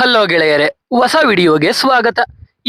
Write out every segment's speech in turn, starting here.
Hello ಗೆಳೆಯರೆ, ಹೊಸ ವಿಡಿಯೋಗೆ ಸ್ವಾಗತ.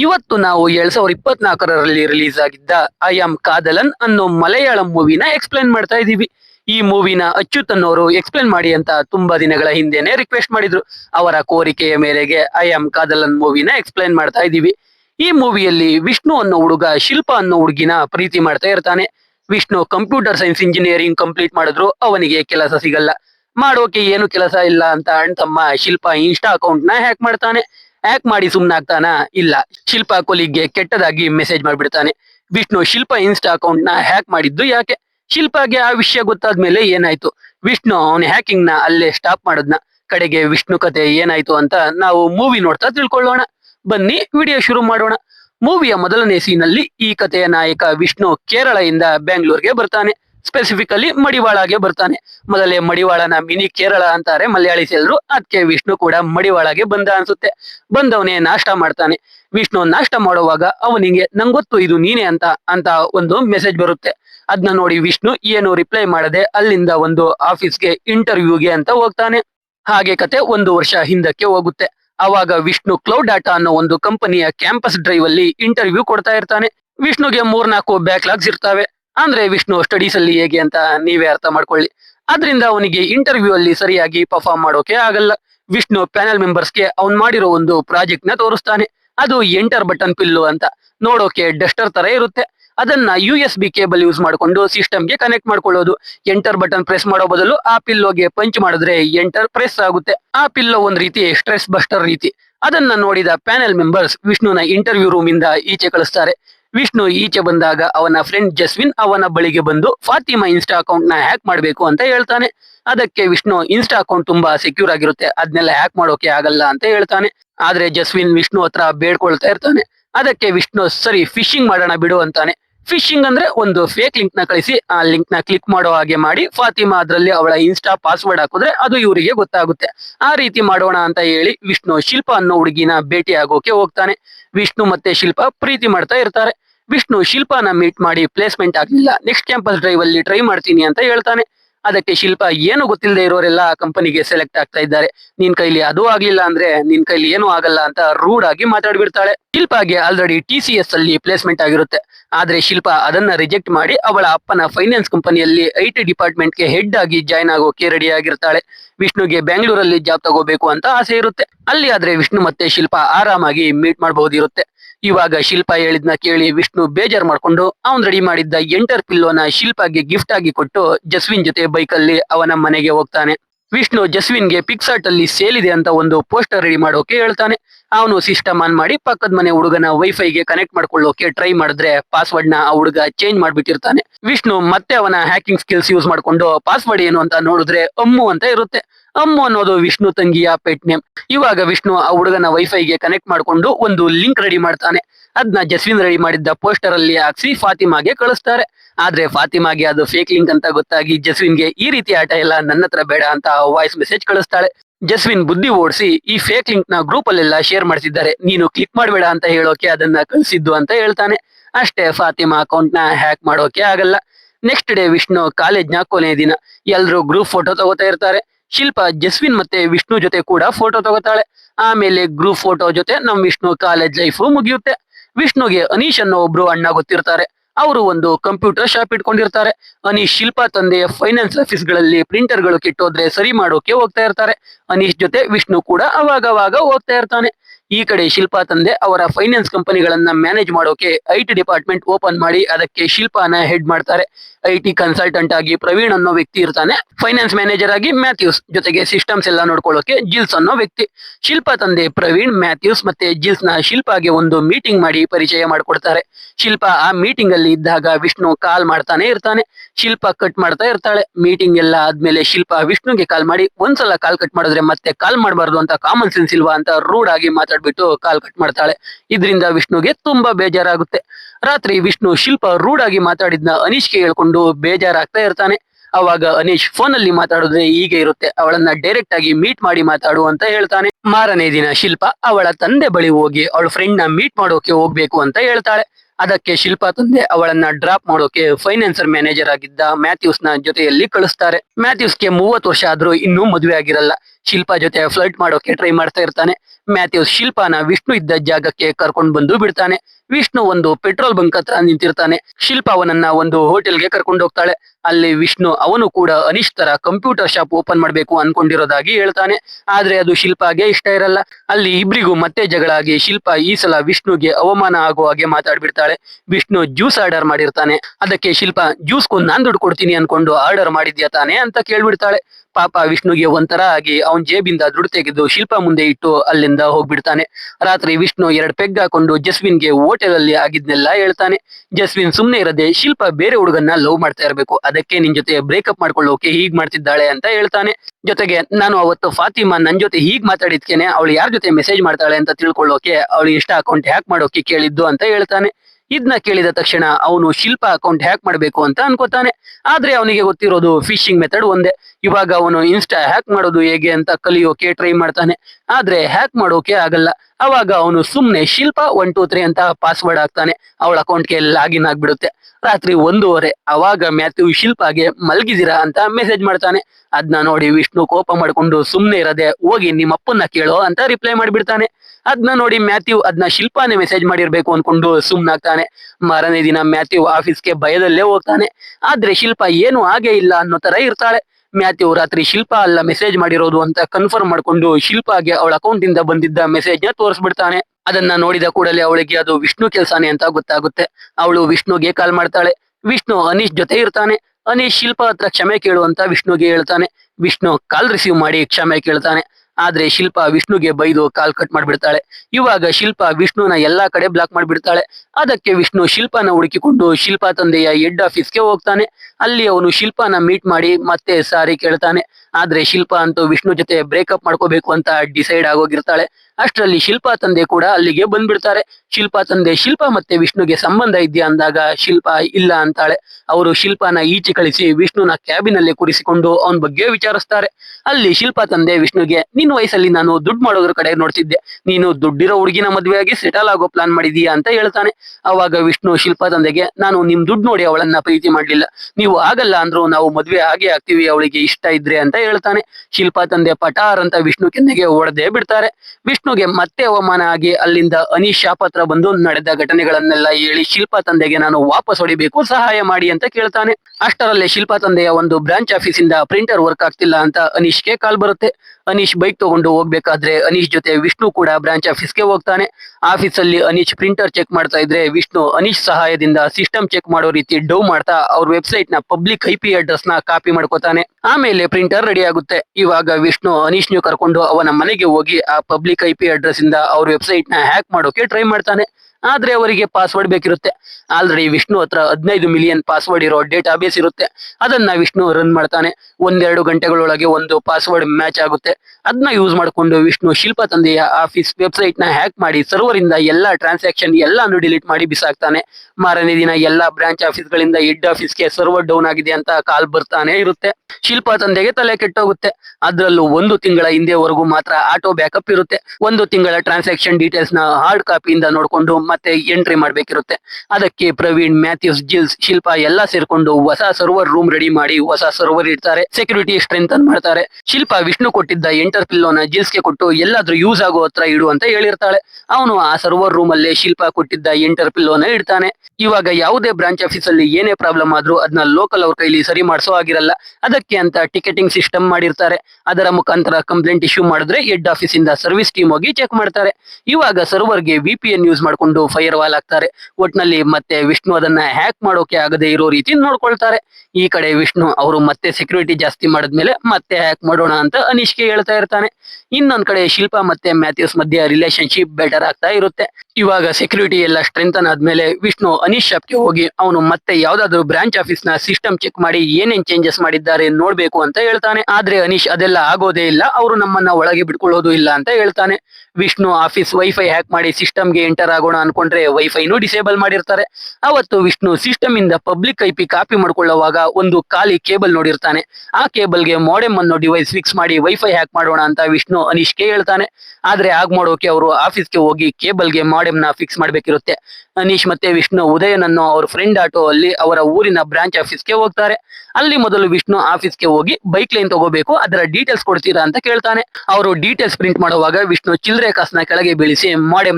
ಇವತ್ತು ನಾವು ಎರಡ್ ಸಾವಿರದ ಇಪ್ಪತ್ನಾಲ್ಕರಲ್ಲಿ ರಿಲೀಸ್ ಆಗಿದ್ದ ಐ ಆಮ್ ಕಾದಲನ್ ಅನ್ನೋ ಮಲಯಾಳಂ ಮೂವಿನ ಎಕ್ಸ್ಪ್ಲೇನ್ ಮಾಡ್ತಾ ಇದೀವಿ ಈ ಮೂವಿನ ಅಚ್ಯುತ್ ಅನ್ನೋರು ಎಕ್ಸ್ಪ್ಲೇನ್ ಮಾಡಿ ಅಂತ ತುಂಬಾ ದಿನಗಳ ಹಿಂದೆನೆ ರಿಕ್ವೆಸ್ಟ್ ಮಾಡಿದ್ರು. ಅವರ ಕೋರಿಕೆಯ ಮೇರೆಗೆ ಐ ಆಮ್ ಕಾದಲನ್ ಮೂವಿನ ಎಕ್ಸ್ಪ್ಲೇನ್ ಮಾಡ್ತಾ ಇದೀವಿ ಈ ಮೂವಿಯಲ್ಲಿ ವಿಷ್ಣು ಅನ್ನೋ ಹುಡುಗ ಶಿಲ್ಪ ಅನ್ನೋ ಹುಡುಗಿನ ಪ್ರೀತಿ ಮಾಡ್ತಾ ಇರ್ತಾನೆ. Vishnu computer science engineering complete ಮಾಡಿದ್ರು, ಅವನಿಗೆ ಕೆಲಸ ಸಿಗಲ್ಲ. ಮಾಡೋಕೆ ಏನು ಕೆಲಸ ಇಲ್ಲ ಅಂತ ಅಣ್ಣ ತಮ್ಮ ಶಿಲ್ಪ ಇನ್ಸ್ಟಾ ಅಕೌಂಟ್ನ ಹ್ಯಾಕ್ ಮಾಡ್ತಾನೆ. ಹ್ಯಾಕ್ ಮಾಡಿ ಸುಮ್ನಾಗ್ತಾನ ಇಲ್ಲ. ಶಿಲ್ಪ ಕೊಲಿಗೆ ಕೆಟ್ಟದಾಗಿ ಮೆಸೇಜ್ ಮಾಡ್ಬಿಡ್ತಾನೆ. ವಿಷ್ಣು ಶಿಲ್ಪ ಇನ್ಸ್ಟಾ ಅಕೌಂಟ್ನ ಹ್ಯಾಕ್ ಮಾಡಿದ್ದು ಯಾಕೆ? ಶಿಲ್ಪಾಗೆ ಆ ವಿಷಯ ಗೊತ್ತಾದ್ಮೇಲೆ ಏನಾಯ್ತು? ವಿಷ್ಣು ಅವನ ಹ್ಯಾಕಿಂಗ್ನ ಅಲ್ಲೇ ಸ್ಟಾಪ್ ಮಾಡೋದ್ನ. ಕಡೆಗೆ ವಿಷ್ಣು ಕತೆ ಏನಾಯ್ತು ಅಂತ ನಾವು ಮೂವಿ ನೋಡ್ತಾ ತಿಳ್ಕೊಳ್ಳೋಣ. ಬನ್ನಿ ವಿಡಿಯೋ ಶುರು ಮಾಡೋಣ. ಮೂವಿಯ ಮೊದಲನೇ ಸೀನಲ್ಲಿ ಈ ಕಥೆಯ ನಾಯಕ ವಿಷ್ಣು ಕೇರಳದಿಂದ ಬೆಂಗಳೂರಿಗೆ ಬರ್ತಾನೆ. ಸ್ಪೆಸಿಫಿಕಲಿ ಮಡಿವಾಳಗೆ ಬರ್ತಾನೆ. ಮೊದಲೇ ಮಡಿವಾಳನ ಮಿನಿ ಕೇರಳ ಅಂತಾರೆ ಮಲಯಾಳಿಸ್ ಎಲ್ರು ಅದಕ್ಕೆ ವಿಷ್ಣು ಕೂಡ ಮಡಿವಾಳಗೆ ಬಂದ ಅನ್ಸುತ್ತೆ. ಬಂದವನೇ ನಾಷ್ಟ ಮಾಡ್ತಾನೆ. ವಿಷ್ಣು ನಾಷ್ಟ ಮಾಡುವಾಗ ಅವನಿಗೆ, ನಂಗೊತ್ತು ಇದು ನೀನೆ ಅಂತ ಅಂತ ಒಂದು ಮೆಸೇಜ್ ಬರುತ್ತೆ. ಅದನ್ನ ನೋಡಿ ವಿಷ್ಣು ಏನು ರಿಪ್ಲೈ ಮಾಡದೆ ಅಲ್ಲಿಂದ ಒಂದು ಆಫೀಸ್ಗೆ ಇಂಟರ್ವ್ಯೂಗೆ ಅಂತ ಹೋಗ್ತಾನೆ. ಹಾಗೆ ಕತೆ ಒಂದು ವರ್ಷ ಹಿಂದಕ್ಕೆ ಹೋಗುತ್ತೆ. ಆವಾಗ ವಿಷ್ಣು ಕ್ಲೌಡ್ ಡಾಟಾ ಅನ್ನೋ ಒಂದು ಕಂಪನಿಯ ಕ್ಯಾಂಪಸ್ ಡ್ರೈವ್ ಅಲ್ಲಿ ಇಂಟರ್ವ್ಯೂ ಕೊಡ್ತಾ ಇರ್ತಾನೆ. ವಿಷ್ಣುಗೆ ಮೂರ್ನಾಲ್ಕು ಬ್ಯಾಕ್ಲಾಗ್ಸ್ ಇರ್ತವೆ. ಅಂದ್ರೆ ವಿಷ್ಣು ಸ್ಟಡೀಸ್ ಅಲ್ಲಿ ಹೇಗೆ ಅಂತ ನೀವೇ ಅರ್ಥ ಮಾಡ್ಕೊಳ್ಳಿ. ಅದರಿಂದ ಅವನಿಗೆ ಇಂಟರ್ವ್ಯೂ ಅಲ್ಲಿ ಸರಿಯಾಗಿ ಪರ್ಫಾರ್ಮ್ ಮಾಡೋಕೆ ಆಗಲ್ಲ. ವಿಷ್ಣು ಪ್ಯಾನೆಲ್ ಮೆಂಬರ್ಸ್ಗೆ ಅವ್ನ್ ಮಾಡಿರೋ ಒಂದು ಪ್ರಾಜೆಕ್ಟ್ನ ತೋರಿಸ್ತಾನೆ. ಅದು ಎಂಟರ್ ಬಟನ್ ಪಿಲ್ಲು ಅಂತ. ನೋಡೋಕೆ ಡಸ್ಟರ್ ತರ ಇರುತ್ತೆ. ಅದನ್ನ U S B cable use ಮಾಡಿಕೊಂಡು ಸಿಸ್ಟಮ್ಗೆ ಕನೆಕ್ಟ್ ಮಾಡ್ಕೊಳ್ಳೋದು. ಎಂಟರ್ ಬಟನ್ ಪ್ರೆಸ್ ಮಾಡೋ ಬದಲು ಆ ಪಿಲ್ಲೋಗೆ ಪಂಚ್ ಮಾಡಿದ್ರೆ ಎಂಟರ್ ಪ್ರೆಸ್ ಆಗುತ್ತೆ. ಆ ಪಿಲ್ಲೋ ಒಂದ್ ರೀತಿ ಸ್ಟ್ರೆಸ್ ಬಸ್ಟರ್ ರೀತಿ. ಅದನ್ನ ನೋಡಿದ ಪ್ಯಾನೆಲ್ ಮೆಂಬರ್ಸ್ ವಿಷ್ಣುನ ಇಂಟರ್ವ್ಯೂ ರೂಮ್ ಇಂದ ಈಚೆ ಕಳಿಸ್ತಾರೆ. ವಿಷ್ಣು ಈಚೆ ಬಂದಾಗ ಅವನ ಫ್ರೆಂಡ್ ಜಸ್ವಿನ್ ಅವನ ಬಳಿಗೆ ಬಂದು, ಫಾತಿಮಾ ಇನ್ಸ್ಟಾ ಅಕೌಂಟ್ನ ಹ್ಯಾಕ್ ಮಾಡಬೇಕು ಅಂತ ಹೇಳ್ತಾನೆ. ಅದಕ್ಕೆ ವಿಷ್ಣು ಇನ್ಸ್ಟಾ ಅಕೌಂಟ್ ತುಂಬಾ ಸೆಕ್ಯೂರ್ ಆಗಿರುತ್ತೆ. ಅದನ್ನೆಲ್ಲ ಹ್ಯಾಕ್ ಮಾಡೋಕೆ ಆಗಲ್ಲ ಅಂತ ಹೇಳ್ತಾನೆ. ಆದ್ರೆ ಜಸ್ವಿನ್ ವಿಷ್ಣು ಹತ್ರ ಬೇಡ್ಕೊಳ್ತಾ ಇರ್ತಾನೆ. ಅದಕ್ಕೆ ವಿಷ್ಣು, ಸರಿ ಫಿಶಿಂಗ್ ಮಾಡೋಣ ಬಿಡು ಅಂತಾನೆ. ಫಿಶಿಂಗ್ ಅಂದ್ರೆ ಒಂದು ಫೇಕ್ ಲಿಂಕ್ನ ಕಳಿಸಿ, ಆ ಲಿಂಕ್ನ ಕ್ಲಿಕ್ ಮಾಡೋ ಹಾಗೆ ಮಾಡಿ, ಫಾತಿಮಾ ಅದರಲ್ಲಿ ಅವಳ ಇನ್ಸ್ಟಾ ಪಾಸ್ವರ್ಡ್ ಹಾಕಿದ್ರೆ ಅದು ಇವರಿಗೆ ಗೊತ್ತಾಗುತ್ತೆ. ಆ ರೀತಿ ಮಾಡೋಣ ಅಂತ ಹೇಳಿ ವಿಷ್ಣು ಶಿಲ್ಪ ಅನ್ನೋ ಹುಡುಗಿನ ಭೇಟಿ ಆಗೋಕೆ ಹೋಗ್ತಾನೆ. ವಿಷ್ಣು ಮತ್ತೆ ಶಿಲ್ಪ ಪ್ರೀತಿ ಮಾಡ್ತಾ ಇರ್ತಾರೆ. ವಿಷ್ಣು ಶಿಲ್ಪನ ಮೀಟ್ ಮಾಡಿ ಪ್ಲೇಸ್ಮೆಂಟ್ ಆಗ್ಲಿಲ್ಲ ನೆಕ್ಸ್ಟ್ ಕ್ಯಾಂಪಸ್ ಡ್ರೈವ್ ಅಲ್ಲಿ ಟ್ರೈ ಮಾಡ್ತೀನಿ ಅಂತ ಹೇಳ್ತಾನೆ. ಅದಕ್ಕೆ ಶಿಲ್ಪ ಏನು ಗೊತ್ತಿಲ್ಲದೆ ಇರೋರೆಲ್ಲ ಕಂಪನಿಗೆ ಸೆಲೆಕ್ಟ್ ಆಗ್ತಾ ಇದ್ದಾರೆ. ನಿನ್ ಕೈಲಿ ಅದು ಆಗ್ಲಿಲ್ಲ ಅಂದ್ರೆ ನಿನ್ ಕೈಲಿ ಏನು ಆಗಲ್ಲ ಅಂತ ರೂಡ್ ಆಗಿ ಮಾತಾಡ್ಬಿಡ್ತಾಳೆ. ಶಿಲ್ಪಾಗೆ ಆಲ್ರೆಡಿ ಟಿ ಸಿ ಎಸ್ ಅಲ್ಲಿ ಪ್ಲೇಸ್ಮೆಂಟ್ ಆಗಿರುತ್ತೆ. ಆದ್ರೆ ಶಿಲ್ಪ ಅದನ್ನ ರಿಜೆಕ್ಟ್ ಮಾಡಿ ಅವಳ ಅಪ್ಪನ ಫೈನಾನ್ಸ್ ಕಂಪನಿಯಲ್ಲಿ ಐ ಟಿ ಡಿಪಾರ್ಟ್ಮೆಂಟ್ಗೆ ಹೆಡ್ ಆಗಿ ಜಾಯ್ನ್ ಆಗೋಕೆ ರೆಡಿ ಆಗಿರ್ತಾಳೆ. ವಿಷ್ಣುಗೆ ಬೆಂಗಳೂರಲ್ಲಿ ಜಾಬ್ ತಗೋಬೇಕು ಅಂತ ಆಸೆ ಇರುತ್ತೆ. ಅಲ್ಲಿ ಆದ್ರೆ ವಿಷ್ಣು ಮತ್ತೆ ಶಿಲ್ಪ ಆರಾಮಾಗಿ ಮೀಟ್ ಮಾಡಬಹುದಿರುತ್ತೆ ಇವಾಗ ಶಿಲ್ಪ ಹೇಳಿದ್ನ ಕೇಳಿ ವಿಷ್ಣು ಬೇಜಾರ್ ಮಾಡ್ಕೊಂಡು ಅವನ್ ರೆಡಿ ಮಾಡಿದ್ದ ಎಂಟರ್ ಪಿಲ್ಲೋನ ಶಿಲ್ಪಾಗೆ ಗಿಫ್ಟ್ ಆಗಿ ಕೊಟ್ಟು ಜಸ್ವಿನ್ ಜೊತೆ ಬೈಕಲ್ಲಿ ಅವನ ಮನೆಗೆ ಹೋಗ್ತಾನೆ. ವಿಷ್ಣು ಜಸ್ವಿನ್ಗೆ ಪಿಕ್ಸಾರ್ಟ್ ಅಲ್ಲಿ ಸೇಲ್ ಇದೆ ಅಂತ ಒಂದು ಪೋಸ್ಟರ್ ರೆಡಿ ಮಾಡೋಕೆ ಹೇಳ್ತಾನೆ. ಅವನು ಸಿಸ್ಟಮ್ ಆನ್ ಮಾಡಿ ಪಕ್ಕದ ಮನೆ ಹುಡುಗನ ವೈಫೈಗೆ ಕನೆಕ್ಟ್ ಮಾಡ್ಕೊಳ್ಳೋಕೆ ಟ್ರೈ ಮಾಡಿದ್ರೆ ಪಾಸ್ವರ್ಡ್ನ ಆ ಹುಡುಗ ಚೇಂಜ್ ಮಾಡ್ಬಿಟ್ಟಿರ್ತಾನೆ. ವಿಷ್ಣು ಮತ್ತೆ ಅವನ ಹ್ಯಾಕಿಂಗ್ ಸ್ಕಿಲ್ಸ್ ಯೂಸ್ ಮಾಡ್ಕೊಂಡು ಪಾಸ್ವರ್ಡ್ ಏನು ಅಂತ ನೋಡಿದ್ರೆ ಅಮ್ಮು ಅಂತ ಇರುತ್ತೆ. ಅಮ್ಮು ಅನ್ನೋದು ವಿಷ್ಣು ತಂಗಿಯ ಪೆಟ್ ನೇಮ್ ಇವಾಗ ವಿಷ್ಣು ಆ ಹುಡುಗನ ವೈಫೈಗೆ ಕನೆಕ್ಟ್ ಮಾಡ್ಕೊಂಡು ಒಂದು ಲಿಂಕ್ ರೆಡಿ ಮಾಡ್ತಾನೆ. ಅದನ್ನ ಜಸ್ವಿನ್ ರೆಡಿ ಮಾಡಿದ್ದ ಪೋಸ್ಟರ್ ಅಲ್ಲಿ ಹಾಕ್ಸಿ ಫಾತಿಮಾಗೆ ಕಳಿಸ್ತಾರೆ. ಆದ್ರೆ ಫಾತಿಮಾಗೆ ಅದು ಫೇಕ್ ಲಿಂಕ್ ಅಂತ ಗೊತ್ತಾಗಿ ಜಸ್ವಿನ್ಗೆ ಈ ರೀತಿ ಆಟ ಎಲ್ಲ ನನ್ನ ಹತ್ರ ಬೇಡ ಅಂತ ವಾಯ್ಸ್ ಮೆಸೇಜ್ ಕಳಿಸ್ತಾಳೆ. ಜಸ್ವಿನ್ ಬುದ್ಧಿ ಓಡಿಸಿ ಈ ಫೇಕ್ ಲಿಂಕ್ನ ಗ್ರೂಪ್ ಅಲ್ಲೆಲ್ಲ ಶೇರ್ ಮಾಡಿಸಿದ್ದಾರೆ ನೀನು ಕ್ಲಿಕ್ ಮಾಡಬೇಡ ಅಂತ ಹೇಳೋಕೆ ಅದನ್ನ ಕಳಿಸಿದ್ದು ಅಂತ ಹೇಳ್ತಾನೆ. ಅಷ್ಟೇ ಫಾತಿಮಾ ಅಕೌಂಟ್ನ ಹ್ಯಾಕ್ ಮಾಡೋಕೆ ಆಗಲ್ಲ. ನೆಕ್ಸ್ಟ್ ಡೇ ವಿಷ್ಣು ಕಾಲೇಜ್ನ ಕೊನೆ ದಿನ. ಎಲ್ರು ಗ್ರೂಪ್ ಫೋಟೋ ತಗೋತಾ ಇರ್ತಾರೆ. ಶಿಲ್ಪ, ಜಸ್ವಿನ್ ಮತ್ತೆ ವಿಷ್ಣು ಜೊತೆ ಕೂಡ ಫೋಟೋ ತಗೋತಾಳೆ. ಆಮೇಲೆ ಗ್ರೂಪ್ ಫೋಟೋ ಜೊತೆ ನಮ್ ವಿಷ್ಣು ಕಾಲೇಜ್ ಲೈಫ್ ಮುಗಿಯುತ್ತೆ. ವಿಷ್ಣುಗೆ ಅನೀಶ್ ಅನ್ನೋ ಒಬ್ರು ಅಣ್ಣ ಗೊತ್ತಿರ್ತಾರೆ. ಅವರು ಒಂದು ಕಂಪ್ಯೂಟರ್ ಶಾಪ್ ಇಟ್ಕೊಂಡಿರ್ತಾರೆ. ಅನೀಶ್ ಶಿಲ್ಪ ತಂದೆಯ ಫೈನಾನ್ಸ್ ಆಫೀಸ್ಗಳಲ್ಲಿ ಪ್ರಿಂಟರ್ಗಳು ಕೆಟ್ಟೋದ್ರೆ ಸರಿ ಮಾಡೋಕೆ ಹೋಗ್ತಾ ಇರ್ತಾರೆ. ಅನೀಶ್ ಜೊತೆ ವಿಷ್ಣು ಕೂಡ ಅವಾಗವಾಗ ಅವಾಗ ಹೋಗ್ತಾ ಇರ್ತಾನೆ. ಈ ಕಡೆ ಶಿಲ್ಪಾ ತಂದೆ ಅವರ ಫೈನಾನ್ಸ್ ಕಂಪನಿಗಳನ್ನ ಮ್ಯಾನೇಜ್ ಮಾಡೋಕೆ ಐ ಟಿ ಡಿಪಾರ್ಟ್ಮೆಂಟ್ ಓಪನ್ ಮಾಡಿ ಅದಕ್ಕೆ ಶಿಲ್ಪಾನ ಹೆಡ್ ಮಾಡ್ತಾರೆ. ಐ ಟಿ ಕನ್ಸಲ್ಟೆಂಟ್ ಆಗಿ ಪ್ರವೀಣ್ ಅನ್ನೋ ವ್ಯಕ್ತಿ ಇರ್ತಾನೆ. ಫೈನಾನ್ಸ್ ಮ್ಯಾನೇಜರ್ ಆಗಿ ಮ್ಯಾಥ್ಯೂಸ್ ಜೊತೆಗೆ ಸಿಸ್ಟಮ್ಸ್ ಎಲ್ಲ ನೋಡ್ಕೊಳ್ಳೋಕೆ ಜಿಲ್ಸ್ ಅನ್ನೋ ವ್ಯಕ್ತಿ. ಶಿಲ್ಪಾ ತಂದೆ ಪ್ರವೀಣ್ ಮ್ಯಾಥ್ಯೂಸ್ ಮತ್ತೆ ಜಿಲ್ಸ್ನ ಶಿಲ್ಪಾಗೆ ಒಂದು ಮೀಟಿಂಗ್ ಮಾಡಿ ಪರಿಚಯ ಮಾಡಿಕೊಡ್ತಾರೆ. ಶಿಲ್ಪಾ ಆ ಮೀಟಿಂಗ್ ಅಲ್ಲಿ ಇದ್ದಾಗ ವಿಷ್ಣು ಕಾಲ್ ಮಾಡ್ತಾನೆ ಇರ್ತಾನೆ. ಶಿಲ್ಪಾ ಕಟ್ ಮಾಡ್ತಾ ಇರ್ತಾಳೆ. ಮೀಟಿಂಗ್ ಎಲ್ಲ ಆದ್ಮೇಲೆ ಶಿಲ್ಪಾ ವಿಷ್ಣುಗೆ ಕಾಲ್ ಮಾಡಿ, ಒಂದ್ಸಲ ಕಾಲ್ ಕಟ್ ಮಾಡಿದ್ರೆ ಮತ್ತೆ ಕಾಲ್ ಮಾಡಬಾರ್ದು ಅಂತ ಕಾಮನ್ ಸೆನ್ಸ್ ಇಲ್ವಾ? ಅಂತ ರೂಡ್ ಆಗಿ ಮಾತಾಡ್ಬಿಟ್ಟು ಕಾಲ್ ಕಟ್ ಮಾಡ್ತಾಳೆ. ಇದರಿಂದ ವಿಷ್ಣುಗೆ ತುಂಬಾ ಬೇಜಾರಾಗುತ್ತೆ. ರಾತ್ರಿ ವಿಷ್ಣು ಶಿಲ್ಪ ರೂಡ್ ಆಗಿ ಮಾತಾಡಿದ್ನ ಅನೀಶ್ಗೆ ಹೇಳ್ಕೊಂಡು ಬೇಜಾರಾಗ್ತಾ ಇರ್ತಾನೆ. ಅವಾಗ ಅನೀಶ್ ಫೋನ್ ಅಲ್ಲಿ ಮಾತಾಡಿದ್ರೆ ಹೀಗೆ ಇರುತ್ತೆ. ಅವಳನ್ನ ಡೈರೆಕ್ಟ್ ಆಗಿ ಮೀಟ್ ಮಾಡಿ ಮಾತಾಡು ಅಂತ ಹೇಳ್ತಾನೆ. ಮಾರನೇ ದಿನ ಶಿಲ್ಪ ಅವಳ ತಂದೆ ಬಳಿ ಹೋಗಿ ಅವಳ ಫ್ರೆಂಡ್ನ ಮೀಟ್ ಮಾಡೋಕೆ ಹೋಗ್ಬೇಕು ಅಂತ ಹೇಳ್ತಾಳೆ. ಅದಕ್ಕೆ ಶಿಲ್ಪ ತಂದೆ ಅವಳನ್ನ ಡ್ರಾಪ್ ಮಾಡೋಕೆ ಫೈನಾನ್ಸರ್ ಮ್ಯಾನೇಜರ್ ಆಗಿದ್ದ ಮ್ಯಾಥ್ಯೂಸ್ನ ಜೊತೆಯಲ್ಲಿ ಕಳಿಸ್ತಾರೆ. ಮ್ಯಾಥ್ಯೂಸ್ಗೆ ಮೂವತ್ತು ವರ್ಷ ಆದ್ರೂ ಇನ್ನೂ ಮದುವೆ ಆಗಿರಲ್ಲ. ಶಿಲ್ಪಾ ಜೊತೆ ಫ್ಲರ್ಟ್ ಮಾಡೋಕೆ ಟ್ರೈ ಮಾಡ್ತಾ ಇರ್ತಾನೆ. ಮ್ಯಾಥ್ಯೂಸ್ ಶಿಲ್ಪಾನ ವಿಷ್ಣು ಇದ್ದ ಜಾಗಕ್ಕೆ ಕರ್ಕೊಂಡು ಬಂದು ಬಿಡ್ತಾನೆ. ವಿಷ್ಣು ಒಂದು ಪೆಟ್ರೋಲ್ ಬಂಕ್ ಹತ್ರ ನಿಂತಿರ್ತಾನೆ. ಶಿಲ್ಪ ಅವನನ್ನ ಒಂದು ಹೋಟೆಲ್ಗೆ ಕರ್ಕೊಂಡು ಹೋಗ್ತಾಳೆ. ಅಲ್ಲಿ ವಿಷ್ಣು ಅವನು ಕೂಡ ಅನಿಶ್ ತರ ಕಂಪ್ಯೂಟರ್ ಶಾಪ್ ಓಪನ್ ಮಾಡ್ಬೇಕು ಅನ್ಕೊಂಡಿರೋದಾಗಿ ಹೇಳ್ತಾನೆ. ಆದ್ರೆ ಅದು ಶಿಲ್ಪಾಗೆ ಇಷ್ಟ ಇರಲ್ಲ. ಅಲ್ಲಿ ಇಬ್ರಿಗೂ ಮತ್ತೆ ಜಗಳ ಆಗಿ ಶಿಲ್ಪಾ ಈ ಸಲ ವಿಷ್ಣುಗೆ ಅವಮಾನ ಆಗೋ ಹಾಗೆ ಮಾತಾಡ್ಬಿಡ್ತಾಳೆ. ವಿಷ್ಣು ಜ್ಯೂಸ್ ಆರ್ಡರ್ ಮಾಡಿರ್ತಾನೆ. ಅದಕ್ಕೆ ಶಿಲ್ಪಾ ಜ್ಯೂಸ್ಗೂ ನಾನ್ ದುಡ್ಡು ಕೊಡ್ತೀನಿ ಅನ್ಕೊಂಡು ಆರ್ಡರ್ ಮಾಡಿದ್ಯಾ ತಾನೆ? ಅಂತ ಕೇಳ್ಬಿಡ್ತಾಳೆ. ಪಾಪ ವಿಷ್ಣುಗೆ ಒಂಥರ ಆಗಿ ಅವನ್ ಜೇಬಿಂದ ದುಡ್ಡು ತೆಗೆದು ಶಿಲ್ಪ ಮುಂದೆ ಇಟ್ಟು ಅಲ್ಲಿಂದ ಹೋಗ್ಬಿಡ್ತಾನೆ. ರಾತ್ರಿ ವಿಷ್ಣು ಎರಡು ಪೆಗ್ ಹಾಕೊಂಡು ಜಸ್ವಿನ್ಗೆ ಹೋಟೆಲ್ ಅಲ್ಲಿ ಆಗಿದ್ನೆಲ್ಲ ಹೇಳ್ತಾನೆ. ಜಸ್ವಿನ್ ಸುಮ್ನೆ ಇರದೆ ಶಿಲ್ಪ ಬೇರೆ ಹುಡುಗನ್ನ ಲವ್ ಮಾಡ್ತಾ ಇರಬೇಕು. ಅದಕ್ಕೆ ನಿನ್ ಜೊತೆ ಬ್ರೇಕಪ್ ಮಾಡ್ಕೊಳ್ಳೋಕೆ ಹೀಗ್ ಮಾಡ್ತಿದ್ದಾಳೆ ಅಂತ ಹೇಳ್ತಾನೆ. ಜೊತೆಗೆ ನಾನು ಅವತ್ತು ಫಾತಿಮಾ ನನ್ ಜೊತೆ ಹೀಗ್ ಮಾತಾಡಿದ್ಕೇನೆ, ಅವಳು ಯಾರ ಜೊತೆ ಮೆಸೇಜ್ ಮಾಡ್ತಾಳೆ ಅಂತ ತಿಳ್ಕೊಳ್ಳೋಕೆ ಅವಳು ಇಷ್ಟ ಅಕೌಂಟ್ ಹ್ಯಾಕ್ ಮಾಡೋಕೆ ಕೇಳಿದ್ದು ಅಂತ ಹೇಳ್ತಾನೆ. ಇದನ್ನ ಕೇಳಿದ ತಕ್ಷಣ ಅವನು ಶಿಲ್ಪ ಅಕೌಂಟ್ ಹ್ಯಾಕ್ ಮಾಡಬೇಕು ಅಂತ ಅನ್ಕೋತಾನೆ. ಆದ್ರೆ ಅವನಿಗೆ ಗೊತ್ತಿರೋದು ಫಿಶಿಂಗ್ ಮೆಥಡ್ ಒಂದೇ. ಇವಾಗ ಅವನು ಇನ್ಸ್ಟಾ ಹ್ಯಾಕ್ ಮಾಡೋದು ಹೇಗೆ ಅಂತ ಕಲಿಯೋಕೆ ಟ್ರೈ ಮಾಡ್ತಾನೆ. ಆದ್ರೆ ಹ್ಯಾಕ್ ಮಾಡೋಕೆ ಆಗಲ್ಲ. ಅವಾಗ ಅವನು ಸುಮ್ನೆ ಶಿಲ್ಪ ಒನ್ ಟೂ ತ್ರೀ ಅಂತ ಪಾಸ್ವರ್ಡ್ ಹಾಕ್ತಾನೆ. ಅವಳ ಅಕೌಂಟ್ಗೆ ಲಾಗಿನ್ ಆಗ್ಬಿಡುತ್ತೆ. ರಾತ್ರಿ ಒಂದೂವರೆ, ಅವಾಗ ಮ್ಯಾಥ್ಯೂ ಶಿಲ್ಪಾಗೆ ಮಲಗಿದಿರಾ ಅಂತ ಮೆಸೇಜ್ ಮಾಡ್ತಾನೆ. ಅದನ್ನ ನೋಡಿ ವಿಷ್ಣು ಕೋಪ ಮಾಡ್ಕೊಂಡು ಸುಮ್ನೆ ಇರದೆ ಹೋಗಿ ನಿಮ್ಮ ಅಪ್ಪನ್ನ ಕೇಳೋ ಅಂತ ರಿಪ್ಲೈ ಮಾಡ್ಬಿಡ್ತಾನೆ. ಅದನ್ನ ನೋಡಿ ಮ್ಯಾಥ್ಯೂ ಅದನ್ನ ಶಿಲ್ಪಾನೇ ಮೆಸೇಜ್ ಮಾಡಿರ್ಬೇಕು ಅನ್ಕೊಂಡು ಸುಮ್ನಾಗ್ತಾನೆ ಮಾರನೇ ದಿನ ಮ್ಯಾಥ್ಯೂ ಆಫೀಸ್ಗೆ ಭಯದಲ್ಲೇ ಹೋಗ್ತಾನೆ. ಆದ್ರೆ ಶಿಲ್ಪ ಏನು ಹಾಗೆ ಇಲ್ಲ ಅನ್ನೋ ತರ ಇರ್ತಾಳೆ. ಮ್ಯಾಥ್ಯೂ ರಾತ್ರಿ ಶಿಲ್ಪ ಅಲ್ಲ ಮೆಸೇಜ್ ಮಾಡಿರೋದು ಅಂತ ಕನ್ಫರ್ಮ್ ಮಾಡ್ಕೊಂಡು ಶಿಲ್ಪಾಗೆ ಅವಳ ಅಕೌಂಟ್ ಇಂದ ಬಂದಿದ್ದ ಮೆಸೇಜ್ನ ತೋರಿಸ್ಬಿಡ್ತಾನೆ. ಅದನ್ನ ನೋಡಿದ ಕೂಡಲೇ ಅವಳಿಗೆ ಅದು ವಿಷ್ಣು ಕೆಲ್ಸಾನೆ ಅಂತ ಗೊತ್ತಾಗುತ್ತೆ. ಅವಳು ವಿಷ್ಣುಗೆ ಕಾಲ್ ಮಾಡ್ತಾಳೆ. ವಿಷ್ಣು ಅನೀಶ್ ಜೊತೆ ಇರ್ತಾನೆ. ಅನೀಶ್ ಶಿಲ್ಪ ಹತ್ರ ಕ್ಷಮೆ ಕೇಳು ಅಂತ ವಿಷ್ಣುಗೆ ಹೇಳ್ತಾನೆ. ವಿಷ್ಣು ಕಾಲ್ ರಿಸೀವ್ ಮಾಡಿ ಕ್ಷಮೆ ಕೇಳ್ತಾನೆ. ಆದ್ರೆ ಶಿಲ್ಪ ವಿಷ್ಣುಗೆ ಬೈದು ಕಾಲ್ ಕಟ್ ಮಾಡ್ಬಿಡ್ತಾಳೆ. ಇವಾಗ ಶಿಲ್ಪ ವಿಷ್ಣುನ ಎಲ್ಲಾ ಕಡೆ ಬ್ಲಾಕ್ ಮಾಡ್ಬಿಡ್ತಾಳೆ. ಅದಕ್ಕೆ ವಿಷ್ಣು ಶಿಲ್ಪನ ಹುಡುಕಿಕೊಂಡು ಶಿಲ್ಪ ತಂದೆಯ ಹೆಡ್ ಆಫೀಸ್ಗೆ ಹೋಗ್ತಾನೆ. ಅಲ್ಲಿ ಅವನು ಶಿಲ್ಪನ ಮೀಟ್ ಮಾಡಿ ಮತ್ತೆ ಸಾರಿ ಕೇಳ್ತಾನೆ. ಆದ್ರೆ ಶಿಲ್ಪ ಅಂತೂ ವಿಷ್ಣು ಜೊತೆ ಬ್ರೇಕಪ್ ಮಾಡ್ಕೋಬೇಕು ಅಂತ ಡಿಸೈಡ್ ಆಗೋಗಿರ್ತಾಳೆ. ಅಷ್ಟರಲ್ಲಿ ಶಿಲ್ಪಾ ತಂದೆ ಕೂಡ ಅಲ್ಲಿಗೆ ಬಂದ್ಬಿಡ್ತಾರೆ. ಶಿಲ್ಪಾ ತಂದೆ ಶಿಲ್ಪ ಮತ್ತೆ ವಿಷ್ಣುಗೆ ಸಂಬಂಧ ಇದೆಯಾ ಅಂದಾಗ ಶಿಲ್ಪ ಇಲ್ಲ ಅಂತಾಳೆ. ಅವರು ಶಿಲ್ಪನ ಈಚೆ ಕಳಿಸಿ ವಿಷ್ಣುನ ಕ್ಯಾಬಿನ್ ಅಲ್ಲಿ ಕೂರಿಸಿಕೊಂಡು ಅವನ ಬಗ್ಗೆ ವಿಚಾರಿಸ್ತಾರೆ. ಅಲ್ಲಿ ಶಿಲ್ಪ ತಂದೆ ವಿಷ್ಣುಗೆ ನಿನ್ನ ವಯಸ್ಸಲ್ಲಿ ನಾನು ದುಡ್ಡು ಮಾಡೋದ್ರ ಕಡೆ ನೋಡ್ತಿದ್ದೆ. ನೀನು ದುಡ್ಡಿರೋ ಹುಡುಗಿನ ಮದುವೆಯಾಗಿ ಸೆಟಲ್ ಆಗೋ ಪ್ಲಾನ್ ಮಾಡಿದೀಯಾ? ಅಂತ ಹೇಳ್ತಾನೆ. ಅವಾಗ ವಿಷ್ಣು ಶಿಲ್ಪ ತಂದೆಗೆ, ನಾನು ನಿಮ್ ದುಡ್ಡು ನೋಡಿ ಅವಳನ್ನ ಪ್ರೀತಿ ಮಾಡ್ಲಿಲ್ಲ. ನೀವು ಆಗಲ್ಲ ಅಂದ್ರೂ ನಾವು ಮದುವೆ ಹಾಗೆ ಆಗ್ತೀವಿ, ಅವಳಿಗೆ ಇಷ್ಟ ಇದ್ರೆ ಅಂತ ಹೇಳ್ತಾನೆ. ಶಿಲ್ಪ ತಂದೆ ಪಟಾರ್ ಅಂತ ವಿಷ್ಣು ಕೆನ್ನೆಗೆ ಹೊಡೆದೇ ಬಿಡ್ತಾರೆ. ವಿಷ್ಣುಗೆ ಮತ್ತೆ ಅವಮಾನ ಆಗಿ ಅಲ್ಲಿಂದ ಅನೀಶ್ ಪತ್ರ ಬಂದು ನಡೆದ ಘಟನೆಗಳನ್ನೆಲ್ಲ ಹೇಳಿ ಶಿಲ್ಪ ತಂದೆಗೆ ನಾನು ವಾಪಸ್ ಹೊಡಿಬೇಕು, ಸಹಾಯ ಮಾಡಿ ಅಂತ ಕೇಳ್ತಾನೆ. ಅಷ್ಟರಲ್ಲೇ ಶಿಲ್ಪ ತಂದೆಯ ಒಂದು ಬ್ರಾಂಚ್ ಆಫೀಸ್ ಇಂದ ಪ್ರಿಂಟರ್ ವರ್ಕ್ ಆಗ್ತಿಲ್ಲ ಅಂತ ಅನೀಶ್ಗೆ ಕಾಲ್ ಬರುತ್ತೆ. ಅನೀಶ್ ಬೈಕ್ ತಗೊಂಡು ಹೋಗ್ಬೇಕಾದ್ರೆ ಅನೀಶ್ ಜೊತೆ ವಿಷ್ಣು ಕೂಡ ಬ್ರಾಂಚ್ ಆಫೀಸ್ಗೆ ಹೋಗ್ತಾನೆ. ಆಫೀಸ್ ಅಲ್ಲಿ ಅನೀಶ್ ಪ್ರಿಂಟರ್ ಚೆಕ್ ಮಾಡ್ತಾ ಇದ್ರೆ ವಿಷ್ಣು ಅನೀಶ್ ಸಹಾಯದಿಂದ ಸಿಸ್ಟಮ್ ಚೆಕ್ ಮಾಡೋ ರೀತಿ ಡೌ ಮಾಡ್ತಾ ಅವ್ರ ವೆಬ್ಸೈಟ್ನ ಪಬ್ಲಿಕ್ ಐ ಪಿ ಅಡ್ರೆಸ್ನ ಕಾಪಿ ಮಾಡ್ಕೋತಾನೆ. ಆಮೇಲೆ ಪ್ರಿಂಟರ್ ರೆಡಿ ಆಗುತ್ತೆ. ಇವಾಗ ವಿಷ್ಣು ಅನೀಶ್ ನು ಕರ್ಕೊಂಡು ಅವನ ಮನೆಗೆ ಹೋಗಿ ಆ ಪಬ್ಲಿಕ್ ಐ ಪಿ ಅಡ್ರೆಸ್ ಇಂದ ಅವ್ರ ವೆಬ್ಸೈಟ್ನ ಹ್ಯಾಕ್ ಮಾಡೋಕೆ ಟ್ರೈ ಮಾಡ್ತಾನೆ. ಆದ್ರೆ ಅವರಿಗೆ ಪಾಸ್ವರ್ಡ್ ಬೇಕಿರುತ್ತೆ. ಆಲ್ರೆಡಿ ವಿಷ್ಣು ಹತ್ರ ಹದಿನೈದು ಮಿಲಿಯನ್ ಪಾಸ್ವರ್ಡ್ ಇರೋ ಡೇಟಾ ಬೇಸ್ ಇರುತ್ತೆ. ಅದನ್ನ ವಿಷ್ಣು ರನ್ ಮಾಡ್ತಾನೆ. ಒಂದೆರಡು ಗಂಟೆಗಳೊಳಗೆ ಒಂದು ಪಾಸ್ವರ್ಡ್ ಮ್ಯಾಚ್ ಆಗುತ್ತೆ. ಅದನ್ನ ಯೂಸ್ ಮಾಡಿಕೊಂಡು ವಿಷ್ಣು ಶಿಲ್ಪ ತಂದೆಯ ಆಫೀಸ್ ವೆಬ್ಸೈಟ್ನ ಹ್ಯಾಕ್ ಮಾಡಿ ಸರ್ವರ್ ಇಂದ ಎಲ್ಲಾ ಟ್ರಾನ್ಸಾಕ್ಷನ್ ಎಲ್ಲಾನು ಡಿಲೀಟ್ ಮಾಡಿ ಬಿಸಾಕ್ತಾನೆ. ಮಾರನೇ ದಿನ ಎಲ್ಲಾ ಬ್ರಾಂಚ್ ಆಫೀಸ್ ಗಳಿಂದ ಹೆಡ್ ಆಫೀಸ್ಗೆ ಸರ್ವರ್ ಡೌನ್ ಆಗಿದೆ ಅಂತ ಕಾಲ್ ಬರ್ತಾನೆ ಇರುತ್ತೆ. ಶಿಲ್ಪ ತಂದೆಗೆ ತಲೆ ಕೆಟ್ಟೋಗುತ್ತೆ. ಅದರಲ್ಲೂ ಒಂದು ತಿಂಗಳ ಹಿಂದೆವರೆಗೂ ಮಾತ್ರ ಆಟೋ ಬ್ಯಾಕಪ್ ಇರುತ್ತೆ. ಒಂದು ತಿಂಗಳ ಟ್ರಾನ್ಸಾಕ್ಷನ್ ಡೀಟೇಲ್ಸ್ನ ಹಾರ್ಡ್ ಕಾಪಿಯಿಂದ ನೋಡ್ಕೊಂಡು ಮತ್ತೆ ಎಂಟ್ರಿ ಮಾಡಬೇಕಿರುತ್ತೆ. ಅದಕ್ಕೆ ಪ್ರವೀಣ್, ಮ್ಯಾಥ್ಯೂಸ್, ಜಿಲ್ಸ್, ಶಿಲ್ಪ ಎಲ್ಲಾ ಸೇರ್ಕೊಂಡು ಹೊಸ ಸರ್ವರ್ ರೂಮ್ ರೆಡಿ ಮಾಡಿ ಹೊಸ ಸರ್ವರ್ ಇಡ್ತಾರೆ. ಸೆಕ್ಯೂರಿಟಿ ಸ್ಟ್ರೆಂಥನ್ ಮಾಡ್ತಾರೆ. ಶಿಲ್ಪ ವಿಷ್ಣು ಕೊಟ್ಟಿದ್ದ ಎಂಟರ್ ಪಿಲ್ಲೋನ ಜಿಲ್ಸ್ಗೆ ಕೊಟ್ಟು ಎಲ್ಲಾದ್ರೂ ಯೂಸ್ ಆಗೋ ಹತ್ರ ಇಡು ಅಂತ ಹೇಳಿರ್ತಾಳೆ. ಅವನು ಆ ಸರ್ವರ್ ರೂಮ್ ಅಲ್ಲೇ ಶಿಲ್ಪ ಕೊಟ್ಟಿದ್ದ ಎಂಟರ್ ಪಿಲ್ಲೋನ ಇಡ್ತಾನೆ. ಇವಾಗ ಯಾವುದೇ ಬ್ರಾಂಚ್ ಆಫೀಸ್ ಅಲ್ಲಿ ಏನೇ ಪ್ರಾಬ್ಲಮ್ ಆದ್ರೂ ಅದನ್ನ ಲೋಕಲ್ ಅವ್ರ ಕೈಲಿ ಸರಿ ಮಾಡಿಸೋ ಆಗಿರಲ್ಲ ಅದಕ್ಕೆ ಅಂತ ಟಿಕೆಟಿಂಗ್ ಸಿಸ್ಟಮ್ ಮಾಡಿರ್ತಾರೆ. ಅದರ ಮುಖಾಂತರ ಕಂಪ್ಲೇಂಟ್ ಇಶ್ಯೂ ಮಾಡಿದ್ರೆ ಹೆಡ್ ಆಫೀಸ್ ಇಂದ ಸರ್ವಿಸ್ ಟೀಮ್ ಹೋಗಿ ಚೆಕ್ ಮಾಡ್ತಾರೆ. ಇವಾಗ ಸರ್ವರ್ಗೆ ಗೆ ಪಿ ಯೂಸ್ ಮಾಡ್ಕೊಂಡು ಫೈರ್ ವಾಲ್ ಹಾಕ್ತಾರೆ. ಒಟ್ನಲ್ಲಿ ಮತ್ತೆ ವಿಷ್ಣು ಅದನ್ನ ಹ್ಯಾಕ್ ಮಾಡೋಕೆ ಆಗದೆ ಇರೋ ರೀತಿ ನೋಡ್ಕೊಳ್ತಾರೆ. ಈ ಕಡೆ ವಿಷ್ಣು ಅವರು ಮತ್ತೆ ಸೆಕ್ಯೂರಿಟಿ ಜಾಸ್ತಿ ಮಾಡಿದ್ಮೇಲೆ ಮತ್ತೆ ಹ್ಯಾಕ್ ಮಾಡೋಣ ಅಂತ ಅನಿಶ್ಕೆ ಹೇಳ್ತಾ ಇರ್ತಾನೆ. ಇನ್ನೊಂದ್ ಕಡೆ ಶಿಲ್ಪ ಮತ್ತೆ ಮ್ಯಾಥ್ಯೂಸ್ ಮಧ್ಯೆ ರಿಲೇಶನ್ಶಿಪ್ ಬೆಟರ್ ಆಗ್ತಾ ಇರುತ್ತೆ. ಇವಾಗ ಸೆಕ್ಯೂರಿಟಿ ಎಲ್ಲ ಸ್ಟ್ರೆಂಥನ್ ಆದ್ಮೇಲೆ ವಿಷ್ಣು ಅನೀಶ್ ಶಾಪ್ಗೆ ಹೋಗಿ ಅವನು ಮತ್ತೆ ಯಾವ್ದಾದ್ರು ಬ್ರಾಂಚ್ ಆಫೀಸ್ನ ಸಿಸ್ಟಮ್ ಚೆಕ್ ಮಾಡಿ ಏನೇನ್ ಚೇಂಜಸ್ ಮಾಡಿದ್ದಾರೆ ನೋಡ್ಬೇಕು ಅಂತ ಹೇಳ್ತಾನೆ. ಆದ್ರೆ ಅನೀಶ್ ಅದೆಲ್ಲ ಆಗೋದೇ ಇಲ್ಲ. ಅವರು ನಮ್ಮನ್ನ ಒಳಗೆ ಬಿಟ್ಕೊಳ್ಳೋದು ಇಲ್ಲ ಅಂತ ಹೇಳ್ತಾನೆ. ವಿಷ್ಣು ಆಫೀಸ್ ವೈಫೈ ಹ್ಯಾಕ್ ಮಾಡಿ ಸಿಸ್ಟಮ್ಗೆ ಎಂಟರ್ ಆಗೋಣ ಅನ್ಕೊಂಡ್ರೆ ವೈಫೈನು ಡಿಸೇಬಲ್ ಮಾಡಿರ್ತಾರೆ. ಅವತ್ತು ವಿಷ್ಣು ಸಿಸ್ಟಮ್ ಇಂದ ಪಬ್ಲಿಕ್ ಐಪಿ ಕಾಪಿ ಮಾಡ್ಕೊಳ್ಳುವಾಗ ಒಂದು ಖಾಲಿ ಕೇಬಲ್ ನೋಡಿರ್ತಾನೆ. ಆ ಕೇಬಲ್ಗೆ ಮೋಡೆಮ್ ಅನ್ನೋ ಡಿವೈಸ್ ಫಿಕ್ಸ್ ಮಾಡಿ ವೈಫೈ ಹ್ಯಾಕ್ ಮಾಡೋಣ ಅಂತ ವಿಷ್ಣು ಅನೀಶ್ಗೆ ಹೇಳ್ತಾನೆ. ಆದ್ರೆ ಆಗ್ ಮಾಡೋಕೆ ಅವರು ಆಫೀಸ್ಗೆ ಹೋಗಿ ಕೇಬಲ್ಗೆ ಮಾಡೆಮ್ನ ಫಿಕ್ಸ್ ಮಾಡ್ಬೇಕಿರುತ್ತೆ. ಅನೀಶ್ ಮತ್ತೆ ವಿಷ್ಣು ಉದಯನನ್ನು ಅವ್ರ ಫ್ರೆಂಡ್ ಆಟೋ ಅಲ್ಲಿ ಅವರ ಊರಿನ ಬ್ರಾಂಚ್ ಆಫೀಸ್ಗೆ ಹೋಗ್ತಾರೆ. ಅಲ್ಲಿ ಮೊದಲು ವಿಷ್ಣು ಆಫೀಸ್ಗೆ ಹೋಗಿ ಬೈಕ್ ಲೈನ್ ತಗೋಬೇಕು, ಅದರ ಡೀಟೇಲ್ಸ್ ಕೊಡ್ತೀರಾ ಅಂತ ಕೇಳ್ತಾನೆ. ಅವರು ಡೀಟೇಲ್ಸ್ ಪ್ರಿಂಟ್ ಮಾಡುವಾಗ ವಿಷ್ಣು ಚಿಲ್ಲರೆ ಕಾಸನ್ನ ಕೆಳಗೆ ಬೀಳಿಸಿ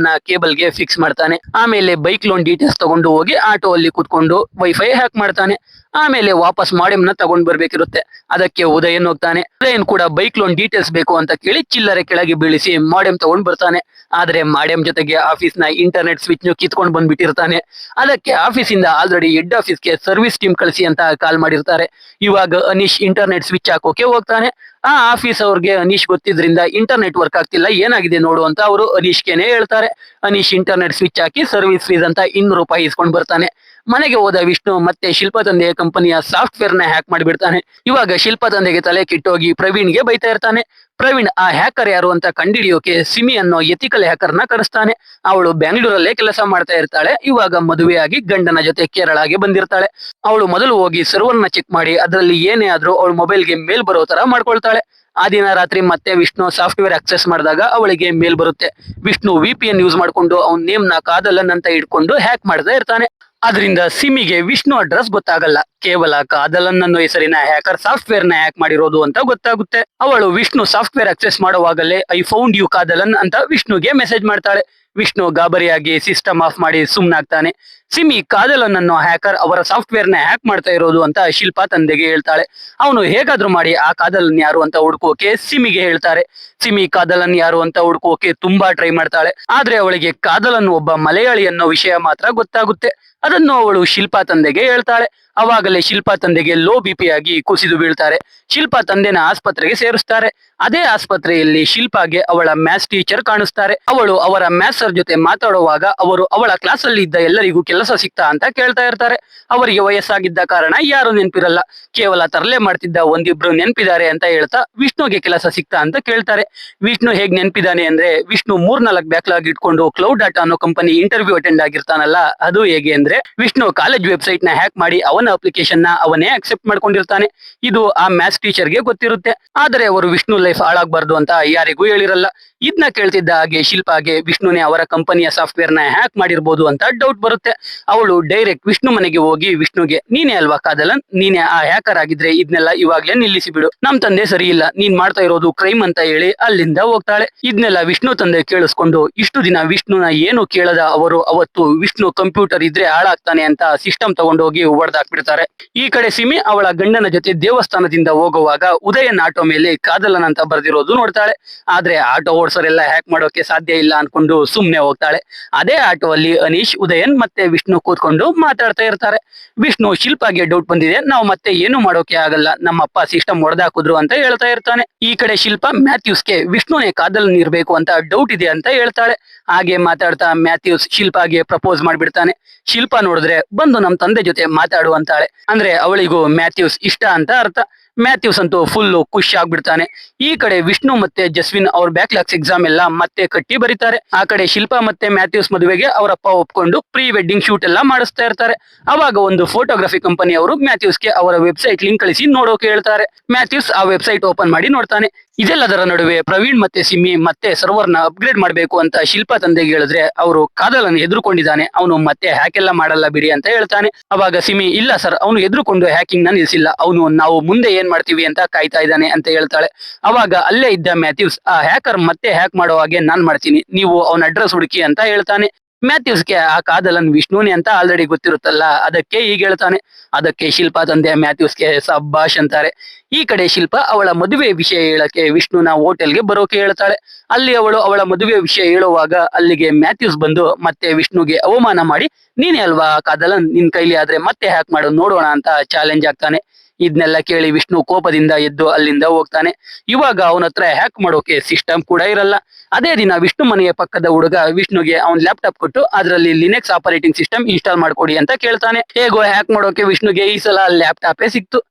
ನ ಕೇಬಲ್ಗೆ ಫಿಕ್ಸ್ ಮಾಡ್ತಾನೆ. ಆಮೇಲೆ ಬೈಕ್ ಲೋನ್ ಡೀಟೇಲ್ಸ್ ತಗೊಂಡು ಹೋಗಿ ಆಟೋ ಅಲ್ಲಿ ಕುತ್ಕೊಂಡು ವೈಫೈ ಹ್ಯಾಕ್ ಮಾಡ್ತಾನೆ. ಆಮೇಲೆ ವಾಪಸ್ ಮಾಡೆಮ್ನ ತಗೊಂಡ್ ಬರ್ಬೇಕಿರುತ್ತೆ. ಅದಕ್ಕೆ ಉದಯನ್ ಹೋಗ್ತಾನೆ ಉದಯನ್ ಕೂಡ ಬೈಕ್ ಲೋನ್ ಡೀಟೇಲ್ಸ್ ಬೇಕು ಅಂತ ಕೇಳಿ ಚಿಲ್ಲರೆ ಕೆಳಗೆ ಬೀಳಿಸಿ ಮಾಡೆಮ್ ತಗೊಂಡ್ ಬರ್ತಾನೆ. ಆದ್ರೆ ಮಾಡೆಮ್ ಜೊತೆಗೆ ಆಫೀಸ್ನ ಇಂಟರ್ನೆಟ್ ಸ್ವಿಚ್ ನು ಕಿತ್ಕೊಂಡ್ ಬಂದ್ಬಿಟ್ಟಿರ್ತಾನೆ. ಅದಕ್ಕೆ ಆಫೀಸ್ ಇಂದ ಆಲ್ರೆಡಿ ಹೆಡ್ ಆಫೀಸ್ಗೆ ಸರ್ವಿಸ್ ಟೀಮ್ ಕಳಿಸಿ ಅಂತ ಕಾಲ್ ಮಾಡಿರ್ತಾರೆ. ಇವಾಗ ಅನೀಶ್ ಇಂಟರ್ನೆಟ್ ಸ್ವಿಚ್ ಹಾಕೋಕೆ ಹೋಗ್ತಾನೆ. ಆ ಆಫೀಸ್ ಅವ್ರಿಗೆ ಅನೀಶ್ ಗೊತ್ತಿದ್ರಿಂದ ಇಂಟರ್ನೆಟ್ ವರ್ಕ್ ಆಗ್ತಿಲ್ಲ, ಏನಾಗಿದೆ ನೋಡು ಅಂತ ಅವರು ಅನೀಶ್ಗೆನೆ ಹೇಳ್ತಾರೆ. ಅನೀಶ್ ಇಂಟರ್ನೆಟ್ ಸ್ವಿಚ್ ಹಾಕಿ ಸರ್ವಿಸ್ ಫೀಸ್ ಅಂತ ಇನ್ನೂರು ರೂಪಾಯಿ ಇಸ್ಕೊಂಡ್ ಬರ್ತಾನೆ. ಮನೆಗೆ ಹೋದ ವಿಷ್ಣು ಮತ್ತೆ ಶಿಲ್ಪ ತಂದೆಯ ಕಂಪನಿಯ ಸಾಫ್ಟ್ವೇರ್ನ ಹ್ಯಾಕ್ ಮಾಡಿಬಿಡ್ತಾನೆ. ಇವಾಗ ಶಿಲ್ಪ ತಂದೆಗೆ ತಲೆ ಕಿಟ್ಟೋಗಿ ಪ್ರವೀಣ್ಗೆ ಬೈತಾ ಇರ್ತಾನೆ. ಪ್ರವೀಣ್ ಆ ಹ್ಯಾಕರ್ ಯಾರು ಅಂತ ಕಂಡಿಡಿಯೋಕೆ ಸಿಮಿ ಅನ್ನೋ ಎಥಿಕಲ್ ಹ್ಯಾಕರ್ನ ಕರೆಸ್ತಾನೆ. ಅವಳು ಬೆಂಗಳೂರಲ್ಲೇ ಕೆಲಸ ಮಾಡ್ತಾ ಇರ್ತಾಳೆ. ಇವಾಗ ಮದುವೆಯಾಗಿ ಗಂಡನ ಜೊತೆ ಕೇರಳಗೆ ಬಂದಿರ್ತಾಳೆ. ಅವಳು ಮೊದಲು ಹೋಗಿ ಸರ್ವರ್ನ ಚೆಕ್ ಮಾಡಿ ಅದರಲ್ಲಿ ಏನೇ ಆದ್ರೂ ಅವಳ ಮೊಬೈಲ್ಗೆ ಮೇಲ್ ಬರೋ ತರ ಮಾಡ್ಕೊಳ್ತಾಳೆ. ಆ ದಿನ ರಾತ್ರಿ ಮತ್ತೆ ವಿಷ್ಣು ಸಾಫ್ಟ್ವೇರ್ ಆಕ್ಸೆಸ್ ಮಾಡಿದಾಗ ಅವಳಿಗೆ ಮೇಲ್ ಬರುತ್ತೆ. ವಿಷ್ಣು ವಿ ಯೂಸ್ ಮಾಡ್ಕೊಂಡು ಅವ್ನ ನೇಮ್ನ ಕಾದಲನ್ ಅಂತ ಇಟ್ಕೊಂಡು ಹ್ಯಾಕ್ ಮಾಡ್ತಾ ಇರ್ತಾನೆ. ಅದರಿಂದ ಸಿಮಿಗೆ ವಿಷ್ಣು ಅಡ್ರೆಸ್ ಗೊತ್ತಾಗಲ್ಲ. ಕೇವಲ ಕಾದಲನ್ ಅನ್ನೋ ಹೆಸರಿನ ಹ್ಯಾಕರ್ ಸಾಫ್ಟ್ವೇರ್ನ ಹ್ಯಾಕ್ ಮಾಡಿರೋದು ಅಂತ ಗೊತ್ತಾಗುತ್ತೆ. ಅವಳು ವಿಷ್ಣು ಸಾಫ್ಟ್ವೇರ್ ಅಕ್ಸೆಸ್ ಮಾಡುವಾಗಲೇ ಐ ಫೌಂಡ್ ಯು ಕಾದಲನ್ ಅಂತ ವಿಷ್ಣುಗೆ ಮೆಸೇಜ್ ಮಾಡ್ತಾಳೆ. ವಿಷ್ಣು ಗಾಬರಿಯಾಗಿ ಸಿಸ್ಟಮ್ ಆಫ್ ಮಾಡಿ ಸುಮ್ನಾಗ್ತಾನೆ. ಸಿಮಿ ಕಾದಲನ್ ಅನ್ನೋ ಹ್ಯಾಕರ್ ಅವರ ಸಾಫ್ಟ್ವೇರ್ನ ಹ್ಯಾಕ್ ಮಾಡ್ತಾ ಇರೋದು ಅಂತ ಶಿಲ್ಪಾ ತಂದೆಗೆ ಹೇಳ್ತಾಳೆ. ಅವನು ಹೇಗಾದ್ರೂ ಮಾಡಿ ಆ ಕಾದಲನ್ ಯಾರು ಅಂತ ಹುಡುಕೋಕೆ ಸಿಮಿಗೆ ಹೇಳ್ತಾರೆ. ಸಿಮಿ ಕಾದಲನ್ ಯಾರು ಅಂತ ಹುಡುಕೋಕೆ ತುಂಬಾ ಟ್ರೈ ಮಾಡ್ತಾಳೆ. ಆದ್ರೆ ಅವಳಿಗೆ ಕಾದಲನ್ ಒಬ್ಬ ಮಲಯಾಳಿ ಅನ್ನೋ ವಿಷಯ ಮಾತ್ರ ಗೊತ್ತಾಗುತ್ತೆ. ಅದನ್ನು ಅವಳು ಶಿಲ್ಪಾ ತಂದೆಗೆ ಹೇಳ್ತಾಳೆ. ಅವಾಗಲೇ ಶಿಲ್ಪಾ ತಂದೆಗೆ ಲೋ ಬಿ ಪಿ ಆಗಿ ಕುಸಿದು ಬೀಳ್ತಾರೆ. ಶಿಲ್ಪಾ ತಂದೆನ ಆಸ್ಪತ್ರೆಗೆ ಸೇರಿಸ್ತಾರೆ. ಅದೇ ಆಸ್ಪತ್ರೆಯಲ್ಲಿ ಶಿಲ್ಪಾಗೆ ಅವಳ ಮ್ಯಾಥ್ಸ್ ಟೀಚರ್ ಕಾಣಿಸ್ತಾರೆ. ಅವಳು ಅವರ ಮ್ಯಾಥ್ಸ್ ಸರ್ ಜೊತೆ ಮಾತಾಡುವಾಗ ಅವರು ಅವಳ ಕ್ಲಾಸ್ ಅಲ್ಲಿ ಇದ್ದ ಎಲ್ಲರಿಗೂ ಕೆಲಸ ಸಿಗ್ತಾ ಅಂತ ಕೇಳ್ತಾ ಇರ್ತಾರೆ. ಅವರಿಗೆ ವಯಸ್ಸಾಗಿದ್ದ ಕಾರಣ ಯಾರು ನೆನಪಿರಲ್ಲ. ಕೇವಲ ತರಲೆ ಮಾಡ್ತಿದ್ದ ಒಂದಿಬ್ರು ನೆನಪಿದ್ದಾರೆ ಅಂತ ಹೇಳ್ತಾ ವಿಷ್ಣುಗೆ ಕೆಲಸ ಸಿಗ್ತಾ ಅಂತ ಕೇಳ್ತಾರೆ. ವಿಷ್ಣು ಹೇಗ್ ನೆನಪಿದ್ದಾನೆ ಅಂದ್ರೆ ವಿಷ್ಣು ಮೂರ್ನಾಲ್ಕು ಬ್ಯಾಕ್ಲಾಗ್ ಇಟ್ಕೊಂಡು ಕ್ಲೌಡ್ ಡಾಟಾ ಅನ್ನೋ ಕಂಪನಿ ಇಂಟರ್ವ್ಯೂ ಅಟೆಂಡ್ ಆಗಿರ್ತಾನಲ್ಲ, ಅದು ಹೇಗೆ ಅಂದ್ರೆ ವಿಷ್ಣು ಕಾಲೇಜ್ ವೆಬ್ಸೈಟ್ನ ಹ್ಯಾಕ್ ಮಾಡಿ ಅವನ ಅಪ್ಲಿಕೇಶನ್ನ ಅವನೇ ಅಕ್ಸೆಪ್ಟ್ ಮಾಡ್ಕೊಂಡಿರ್ತಾನೆ. ಇದು ಆ ಮ್ಯಾಥ್ಸ್ ಟೀಚರ್ಗೆ ಗೊತ್ತಿರುತ್ತೆ. ಆದರೆ ಅವರು ವಿಷ್ಣು ಲೈಫ್ ಹಾಳಾಗ್ಬಾರ್ದು ಅಂತ ಯಾರಿಗೂ ಹೇಳಿರಲ್ಲ. ಇದನ್ನ ಕೇಳ್ತಿದ್ದ ಹಾಗೆ ಶಿಲ್ಪಾಗೆ ವಿಷ್ಣುನೇ ಅವರ ಕಂಪನಿಯ ಸಾಫ್ಟ್ವೇರ್ನ ಹ್ಯಾಕ್ ಮಾಡಿರ್ಬೋದು ಅಂತ ಡೌಟ್ ಬರುತ್ತೆ. ಅವಳು ಡೈರೆಕ್ಟ್ ವಿಷ್ಣು ಮನೆಗೆ ಹೋಗಿ ವಿಷ್ಣುಗೆ, ನೀನೇ ಅಲ್ವಾ ಕಾದಲನ್? ನೀನೇ ಆ ಹ್ಯಾಕರ್ ಆಗಿದ್ರೆ ಇದನ್ನೆಲ್ಲ ಇವಾಗ್ಲೇ ನಿಲ್ಲಿಸಿ ಬಿಡು ನಮ್ ತಂದೆ ಸರಿ ಇಲ್ಲ. ನೀನ್ ಮಾಡ್ತಾ ಇರೋದು ಕ್ರೈಮ್ ಅಂತ ಹೇಳಿ ಅಲ್ಲಿಂದ ಹೋಗ್ತಾಳೆ. ಇದನ್ನೆಲ್ಲ ವಿಷ್ಣು ತಂದೆ ಕೇಳಿಸ್ಕೊಂಡು, ಇಷ್ಟು ದಿನ ವಿಷ್ಣುನ ಏನು ಕೇಳದ ಅವರು ಅವತ್ತು ವಿಷ್ಣು ಕಂಪ್ಯೂಟರ್ ಇದ್ರೆ ಹಾಳಾಗ್ತಾನೆ ಅಂತ ಸಿಸ್ಟಮ್ ತಗೊಂಡೋಗಿ ಹೊಡೆದಾಕ್ಬಿಡ್ತಾರೆ ಈ ಕಡೆ ಸಿಮಿ ಅವಳ ಗಂಡನ ಜೊತೆ ದೇವಸ್ಥಾನದಿಂದ ಹೋಗುವಾಗ ಉದಯನ್ ಆಟೋ ಮೇಲೆ ಕಾದಲನ್ ಅಂತ ಬರ್ದಿರೋದು ನೋಡ್ತಾಳೆ. ಆದ್ರೆ ಆಟೋ ಓಡಿಸೋರೆಲ್ಲ ಹ್ಯಾಕ್ ಮಾಡೋಕೆ ಸಾಧ್ಯ ಇಲ್ಲ ಅನ್ಕೊಂಡು ಸುಮ್ನೆ ಹೋಗ್ತಾಳೆ. ಅದೇ ಆಟೋ ಅಲ್ಲಿ ಅನೀಶ್, ಉದಯನ್ ಮತ್ತೆ ವಿಷ್ಣು ಕೂತ್ಕೊಂಡು ಮಾತಾಡ್ತಾ ಇರ್ತಾರೆ. ವಿಷ್ಣು ಶಿಲ್ಪಾಗೆ ಡೌಟ್ ಬಂದಿದೆ. ನಾವು ಮತ್ತೆ ಏನು ಮಾಡೋಕೆ ಆಗಲ್ಲ. ನಮ್ಮಪ್ಪ ಸಿಸ್ಟಮ್ ಹೊಡೆದಾಕಿದ್ರು ಅಂತ ಹೇಳ್ತಾ ಇರ್ತಾನೆ. ಈ ಕಡೆ ಶಿಲ್ಪ ಮ್ಯಾಥ್ಯೂಸ್ಗೆ ವಿಷ್ಣುನೇ ಕಾದಲ್ ಇರ್ಬೇಕು ಅಂತ ಡೌಟ್ ಇದೆ ಅಂತ ಹೇಳ್ತಾಳೆ. ಹಾಗೆ ಮಾತಾಡ್ತಾ ಮ್ಯಾಥ್ಯೂಸ್ ಶಿಲ್ಪಾಗೆ ಪ್ರಪೋಸ್ ಮಾಡ್ಬಿಡ್ತಾನೆ. ಶಿಲ್ಪ ನೋಡಿದ್ರೆ ಬಂದು ನಮ್ ತಂದೆ ಜೊತೆ ಮಾತಾಡು ಅಂತಾಳೆ ಅಂದ್ರೆ ಅವಳಿಗೂ ಮ್ಯಾಥ್ಯೂಸ್ ಇಷ್ಟ ಅಂತ ಅರ್ಥ. ಮ್ಯಾಥ್ಯೂಸ್ ಅಂತೂ ಫುಲ್ ಖುಷಿ ಆಗ್ಬಿಡ್ತಾನೆ. ಈ ಕಡೆ ವಿಷ್ಣು ಮತ್ತೆ ಜಸ್ವಿನ್ ಅವ್ರ ಬ್ಯಾಕ್ಲಾಗ್ಸ್ ಎಕ್ಸಾಮ್ ಎಲ್ಲ ಮತ್ತೆ ಕಟ್ಟಿ ಬರೀತಾರೆ. ಆ ಕಡೆ ಶಿಲ್ಪಾ ಮತ್ತೆ ಮ್ಯಾಥ್ಯೂಸ್ ಮದುವೆಗೆ ಅವರಪ್ಪ ಒಪ್ಕೊಂಡು ಪ್ರೀ ವೆಡ್ಡಿಂಗ್ ಶೂಟ್ ಎಲ್ಲ ಮಾಡಿಸ್ತಾ ಇರ್ತಾರೆ. ಅವಾಗ ಒಂದು ಫೋಟೋಗ್ರಫಿ ಕಂಪನಿ ಅವರು ಮ್ಯಾಥ್ಯೂಸ್ಗೆ ಅವರ ವೆಬ್ಸೈಟ್ ಲಿಂಕ್ ಕಳಿಸಿ ನೋಡೋಕೆ ಹೇಳ್ತಾರೆ. ಮ್ಯಾಥ್ಯೂಸ್ ಆ ವೆಬ್ಸೈಟ್ ಓಪನ್ ಮಾಡಿ ನೋಡ್ತಾನೆ. ಇದೆಲ್ಲದರ ನಡುವೆ ಪ್ರವೀಣ್ ಮತ್ತೆ ಸಿಮ್ಮಿ ಮತ್ತೆ ಸರ್ವರ್ನ ಅಪ್ಗ್ರೇಡ್ ಮಾಡಬೇಕು ಅಂತ ಶಿಲ್ಪಾ ತಂದೆಗೆ ಹೇಳಿದ್ರೆ ಅವರು ಕಾದಲನ್ನು ಎದುರುಕೊಂಡಿದ್ದಾನೆ ಅವನು ಮತ್ತೆ ಹ್ಯಾಕ್ ಎಲ್ಲ ಮಾಡಲ್ಲ ಬಿಡಿ ಅಂತ ಹೇಳ್ತಾನೆ. ಅವಾಗ ಸಿಮಿ ಇಲ್ಲ ಸರ್, ಅವನು ಎದುರುಕೊಂಡು ಹ್ಯಾಕಿಂಗ್ನ ನಿಲ್ಲಿಸಿಲ್ಲ. ಅವನು ನಾವು ಮುಂದೆ ಏನ್ ಮಾಡ್ತೀವಿ ಅಂತ ಕಾಯ್ತಾ ಇದ್ದಾನೆ ಅಂತ ಹೇಳ್ತಾಳೆ. ಅವಾಗ ಅಲ್ಲೇ ಇದ್ದ ಮ್ಯಾಥ್ಯೂಸ್, ಆ ಹ್ಯಾಕರ್ ಮತ್ತೆ ಹ್ಯಾಕ್ ಮಾಡೋ ಹಾಗೆ ನಾನ್ ಮಾಡ್ತೀನಿ, ನೀವು ಅವನ ಅಡ್ರೆಸ್ ಹುಡುಕಿ ಅಂತ ಹೇಳ್ತಾನೆ. ಮ್ಯಾಥ್ಯೂಸ್ಗೆ ಆ ಕಾದಲನ್ ವಿಷ್ಣುನೇ ಅಂತ ಆಲ್ರೆಡಿ ಗೊತ್ತಿರುತ್ತಲ್ಲ, ಅದಕ್ಕೆ ಈಗ ಹೇಳ್ತಾನೆ. ಅದಕ್ಕೆ ಶಿಲ್ಪಾ ತಂದೆ ಮ್ಯಾಥ್ಯೂಸ್ಗೆ ಸಬ್ಬಾಷ್ ಅಂತಾರೆ. ಈ ಕಡೆ ಶಿಲ್ಪ ಅವಳ ಮದುವೆ ವಿಷಯ ಹೇಳಕ್ಕೆ ವಿಷ್ಣುನ ಹೋಟೆಲ್ಗೆ ಬರೋಕೆ ಹೇಳ್ತಾಳೆ. ಅಲ್ಲಿ ಅವಳು ಅವಳ ಮದುವೆ ವಿಷಯ ಹೇಳುವಾಗ ಅಲ್ಲಿಗೆ ಮ್ಯಾಥ್ಯೂಸ್ ಬಂದು ಮತ್ತೆ ವಿಷ್ಣುಗೆ ಅವಮಾನ ಮಾಡಿ, ನೀನೇ ಅಲ್ವಾ ಕಾದಲನ್ ನಿನ್ ಕೈಲಿ ಆದ್ರೆ ಮತ್ತೆ ಹ್ಯಾಕ್ ಮಾಡು, ನೋಡೋಣ ಅಂತ ಚಾಲೆಂಜ್ ಆಗ್ತಾನೆ. ಇದನ್ನೆಲ್ಲ ಕೇಳಿ ವಿಷ್ಣು ಕೋಪದಿಂದ ಎದ್ದು ಅಲ್ಲಿಂದ ಹೋಗ್ತಾನೆ. ಇವಾಗ ಅವನ ಹತ್ರ ಹ್ಯಾಕ್ ಮಾಡೋಕೆ ಸಿಸ್ಟಮ್ ಕೂಡ ಇರಲ್ಲ. ಅದೇ ದಿನ ವಿಷ್ಣು ಮನೆಯ ಪಕ್ಕದ ಹುಡುಗ ವಿಷ್ಣುಗೆ ಅವನ್ ಲ್ಯಾಪ್ಟಾಪ್ ಕೊಟ್ಟು ಅದರಲ್ಲಿ ಲಿನೆಕ್ಸ್ ಆಪರೇಟಿಂಗ್ ಸಿಸ್ಟಮ್ ಇನ್ಸ್ಟಾಲ್ ಮಾಡ್ಕೊಡಿ ಅಂತ ಕೇಳ್ತಾನೆ. ಹೇಗೋ ಹ್ಯಾಕ್ ಮಾಡೋಕೆ ವಿಷ್ಣುಗೆ ಈ ಸಲ ಲ್ಯಾಪ್ಟಾಪೇ ಸಿಕ್ತು.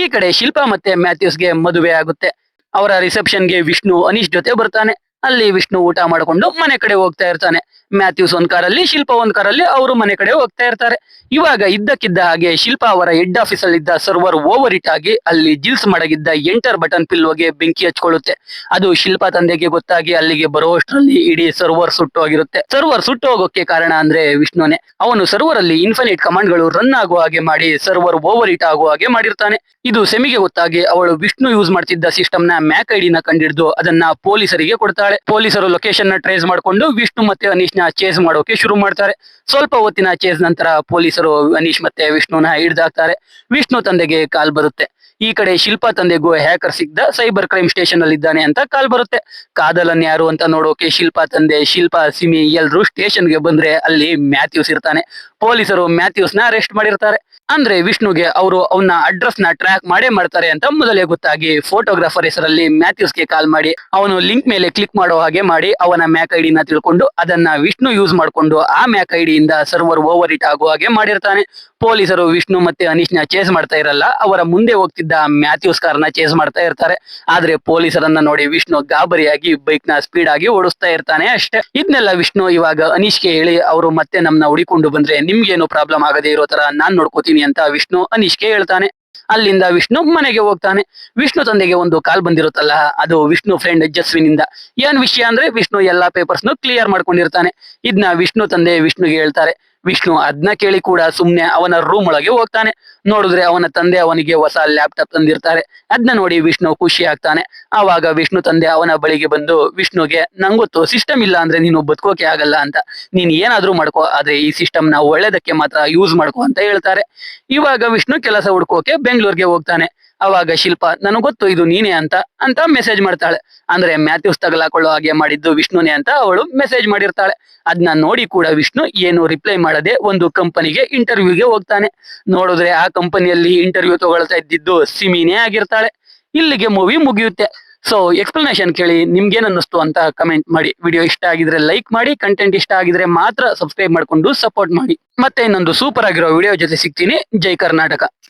ಈ ಕಡೆ ಶಿಲ್ಪಾ ಮತ್ತೆ ಮ್ಯಾಥ್ಯೂಸ್ಗೆ ಮದುವೆ ಆಗುತ್ತೆ. ಅವರ ರಿಸೆಪ್ಷನ್ಗೆ ವಿಷ್ಣು ಅನೀಶ್ ಜೊತೆ ಬರ್ತಾನೆ. ಅಲ್ಲಿ ವಿಷ್ಣು ಊಟ ಮಾಡ್ಕೊಂಡು ಮನೆ ಕಡೆ ಹೋಗ್ತಾ ಇರ್ತಾನೆ. ಮ್ಯಾಥ್ಯೂಸ್ ಒಂದ್ ಕಾರಲ್ಲಿ, ಶಿಲ್ಪ ಒಂದ್ ಕಾರಲ್ಲಿ ಅವರು ಮನೆ ಕಡೆ ಹೋಗ್ತಾ ಇರ್ತಾರೆ. ಇವಾಗ ಇದ್ದಕ್ಕಿದ್ದ ಹಾಗೆ ಶಿಲ್ಪ ಅವರ ಹೆಡ್ ಆಫೀಸ್ ಅಲ್ಲಿ ಇದ್ದ ಸರ್ವರ್ ಓವರ್ ಇಟ್ ಆಗಿ ಅಲ್ಲಿ ಜಿಲ್ಸ್ ಮಾಡಗಿದ್ದ ಎಂಟರ್ ಬಟನ್ ಪಿಲ್ಲೋಗೆ ಬೆಂಕಿ ಹಚ್ಕೊಳ್ಳುತ್ತೆ. ಅದು ಶಿಲ್ಪ ತಂದೆಗೆ ಗೊತ್ತಾಗಿ ಅಲ್ಲಿಗೆ ಬರುವಷ್ಟರಲ್ಲಿ ಇಡೀ ಸರ್ವರ್ ಸುಟ್ಟು ಹೋಗಿರುತ್ತೆ ಸರ್ವರ್ ಸುಟ್ಟು ಹೋಗೋಕೆ ಕಾರಣ ಅಂದ್ರೆ ವಿಷ್ಣುನೇ. ಅವನು ಸರ್ವರ್ ಅಲ್ಲಿ ಇನ್ಫಿನಿಟ್ ಕಮಾಂಡ್ಗಳು ರನ್ ಆಗುವ ಹಾಗೆ ಮಾಡಿ ಸರ್ವರ್ ಓವರ್ ಇಟ್ ಆಗುವ ಹಾಗೆ ಮಾಡಿರ್ತಾನೆ. ಇದು ಸೆಮಿಗೆ ಗೊತ್ತಾಗಿ ಅವಳು ವಿಷ್ಣು ಯೂಸ್ ಮಾಡ್ತಿದ್ದ ಸಿಸ್ಟಮ್ನ ಮ್ಯಾಕ್ ಐಡಿನ ಕಂಡಿಡಿದು ಅದನ್ನ ಪೊಲೀಸರಿಗೆ ಕೊಡ್ತಾಳೆ. ಪೊಲೀಸರು ಲೊಕೇಶನ್ನ ಟ್ರೇಸ್ ಮಾಡ್ಕೊಂಡು ವಿಷ್ಣು ಮತ್ತೆ ಅನೀಶ್ನ ಚೇಸ್ ಮಾಡೋಕೆ ಶುರು ಮಾಡ್ತಾರೆ. ಸ್ವಲ್ಪ ಹೊತ್ತಿನ ಚೇಸ್ ನಂತರ ಪೊಲೀಸರು ಅನೀಶ್ ಮತ್ತೆ ವಿಷ್ಣುನ ಹಿಡಿದಾಕ್ತಾರೆ. ವಿಷ್ಣು ತಂದೆಗೆ ಕಾಲ್ ಬರುತ್ತೆ. ಈ ಕಡೆ ಶಿಲ್ಪಾ ತಂದೆಗೂ ಹ್ಯಾಕರ್ ಸಿಗ್ದ ಸೈಬರ್ ಕ್ರೈಮ್ ಸ್ಟೇಷನ್ ಅಲ್ಲಿ ಇದ್ದಾನೆ ಅಂತ ಕಾಲ್ ಬರುತ್ತೆ. ಕಾದಲನ್ ಯಾರು ಅಂತ ನೋಡೋಕೆ ಶಿಲ್ಪಾ ತಂದೆ, ಶಿಲ್ಪಾ, ಸಿಮಿ ಎಲ್ರು ಸ್ಟೇಷನ್ಗೆ ಬಂದ್ರೆ ಅಲ್ಲಿ ಮ್ಯಾಥ್ಯೂಸ್ ಇರ್ತಾನೆ. ಪೊಲೀಸರು ಮ್ಯಾಥ್ಯೂಸ್ನ ಅರೆಸ್ಟ್ ಮಾಡಿರ್ತಾರೆ. ಅಂದ್ರೆ ವಿಷ್ಣುಗೆ ಅವರು ಅವನ ಅಡ್ರೆಸ್ನ ಟ್ರ್ಯಾಕ್ ಮಾಡೇ ಮಾಡ್ತಾರೆ ಅಂತ ಮೊದಲೇ ಗೊತ್ತಾಗಿ ಫೋಟೋಗ್ರಾಫರ್ ಹೆಸರಲ್ಲಿ ಮ್ಯಾಥ್ಯೂಸ್ಗೆ ಕಾಲ್ ಮಾಡಿ, ಅವನು ಲಿಂಕ್ ಮೇಲೆ ಕ್ಲಿಕ್ ಮಾಡೋ ಹಾಗೆ ಮಾಡಿ, ಅವನ ಮ್ಯಾಕ್ ಐಡಿ ನ ತಿಳ್ಕೊಂಡು ಅದನ್ನ ವಿಷ್ಣು ಯೂಸ್ ಮಾಡ್ಕೊಂಡು ಆ ಮ್ಯಾಕ್ ಐಡಿಯಿಂದ ಸರ್ವರ್ ಓವರ್ ಇಟ್ ಆಗುವ ಹಾಗೆ ಮಾಡಿರ್ತಾನೆ. ಪೊಲೀಸರು ವಿಷ್ಣು ಮತ್ತೆ ಅನೀಶ್ನ ಚೇಸ್ ಮಾಡ್ತಾ ಇರಲ್ಲ, ಅವರ ಮುಂದೆ ಹೋಗ್ತಿದ್ದ ಮ್ಯಾಥ್ಯೂಸ್ ಕಾರ್ನ ಚೇಸ್ ಮಾಡ್ತಾ ಇರ್ತಾರೆ. ಆದ್ರೆ ಪೊಲೀಸರನ್ನ ನೋಡಿ ವಿಷ್ಣು ಗಾಬರಿಯಾಗಿ ಬೈಕ್ನ ಸ್ಪೀಡ್ ಆಗಿ ಓಡಿಸ್ತಾ ಇರ್ತಾನೆ ಅಷ್ಟೇ. ಇದನ್ನೆಲ್ಲ ವಿಷ್ಣು ಇವಾಗ ಅನೀಶ್ಗೆ ಹೇಳಿ, ಅವರು ಮತ್ತೆ ನಮ್ನ ಹುಡಿಕೊಂಡು ಬಂದ್ರೆ ನಿಮ್ಗೇನು ಪ್ರಾಬ್ಲಮ್ ಆಗದೆ ಇರೋ ತರ ನಾನ್ ನೋಡ್ಕೋತೀನಿ ಅಂತ ವಿಷ್ಣು ಅನೀಶ್ಗೆ ಹೇಳ್ತಾನೆ. ಅಲ್ಲಿಂದ ವಿಷ್ಣು ಮನೆಗೆ ಹೋಗ್ತಾನೆ. ವಿಷ್ಣು ತಂದೆಗೆ ಒಂದು ಕಾಲ್ ಬಂದಿರುತ್ತಲ್ಲ, ಅದು ವಿಷ್ಣು ಫ್ರೆಂಡ್ ಜಸ್ವಿನಿಂದ. ಏನ್ ವಿಷಯ ಅಂದ್ರೆ ವಿಷ್ಣು ಎಲ್ಲಾ ಪೇಪರ್ಸ್ ನು ಕ್ಲಿಯರ್ ಮಾಡ್ಕೊಂಡಿರ್ತಾನೆ. ಇದನ್ನ ವಿಷ್ಣು ತಂದೆ ವಿಷ್ಣುಗೆ ಹೇಳ್ತಾರೆ ವಿಷ್ಣು ಅದ್ನ ಕೇಳಿ ಕೂಡ ಸುಮ್ನೆ ಅವನ ರೂಮ್ ಒಳಗೆ ಹೋಗ್ತಾನೆ. ನೋಡಿದ್ರೆ ಅವನ ತಂದೆ ಅವನಿಗೆ ಹೊಸ ಲ್ಯಾಪ್ಟಾಪ್ ತಂದಿರ್ತಾರೆ. ಅದನ್ನ ನೋಡಿ ವಿಷ್ಣು ಖುಷಿ ಆಗ್ತಾನೆ. ಆವಾಗ ವಿಷ್ಣು ತಂದೆ ಅವನ ಬಳಿಗೆ ಬಂದು, ವಿಷ್ಣುಗೆ ನಂಗೊತ್ತು ಸಿಸ್ಟಮ್ ಇಲ್ಲ ಅಂದ್ರೆ ನೀನು ಬದುಕೋಕೆ ಆಗಲ್ಲ ಅಂತ. ನೀನ್ ಏನಾದ್ರೂ ಮಾಡ್ಕೋ, ಆದ್ರೆ ಈ ಸಿಸ್ಟಮ್ನ ಒಳ್ಳೇದಕ್ಕೆ ಮಾತ್ರ ಯೂಸ್ ಮಾಡ್ಕೋ ಅಂತ ಹೇಳ್ತಾರೆ. ಇವಾಗ ವಿಷ್ಣು ಕೆಲಸ ಹುಡ್ಕೋಕೆ ಬೆಂಗಳೂರಿಗೆ ಹೋಗ್ತಾನೆ. ಅವಾಗ ಶಿಲ್ಪ, ನನಗೆ ಗೊತ್ತು ಇದು ನೀನೇ ಅಂತ ಅಂತ ಮೆಸೇಜ್ ಮಾಡ್ತಾಳೆ. ಅಂದ್ರೆ ಮ್ಯಾಥ್ಯೂಸ್ ತಗಲಾಕೊಳ್ಳೋ ಹಾಗೆ ಮಾಡಿದ್ದು ವಿಷ್ಣುನೇ ಅಂತ ಅವಳು ಮೆಸೇಜ್ ಮಾಡಿರ್ತಾಳೆ. ಅದನ್ನ ನೋಡಿ ಕೂಡ ವಿಷ್ಣು ಏನು ರಿಪ್ಲೈ ಮಾಡದೆ ಒಂದು ಕಂಪನಿಗೆ ಇಂಟರ್ವ್ಯೂಗೆ ಹೋಗ್ತಾನೆ. ನೋಡಿದ್ರೆ ಆ ಕಂಪನಿಯಲ್ಲಿ ಇಂಟರ್ವ್ಯೂ ತಗೊಳ್ತಾ ಇದ್ದಿದ್ದು ಸಿಮಿನೇ ಆಗಿರ್ತಾಳೆ. ಇಲ್ಲಿಗೆ ಮೂವಿ ಮುಗಿಯುತ್ತೆ. ಸೊ ಎಕ್ಸ್ಪ್ಲನೇಷನ್ ಕೇಳಿ ನಿಮ್ಗೇನು ಅನ್ನಿಸ್ತು ಅಂತ ಕಮೆಂಟ್ ಮಾಡಿ. ವಿಡಿಯೋ ಇಷ್ಟ ಆಗಿದ್ರೆ ಲೈಕ್ ಮಾಡಿ ಕಂಟೆಂಟ್ ಇಷ್ಟ ಆಗಿದ್ರೆ ಮಾತ್ರ ಸಬ್ಸ್ಕ್ರೈಬ್ ಮಾಡ್ಕೊಂಡು ಸಪೋರ್ಟ್ ಮಾಡಿ. ಮತ್ತೆ ಇನ್ನೊಂದು ಸೂಪರ್ ಆಗಿರೋ ವಿಡಿಯೋ ಜೊತೆ ಸಿಗ್ತೀನಿ. ಜೈ ಕರ್ನಾಟಕ.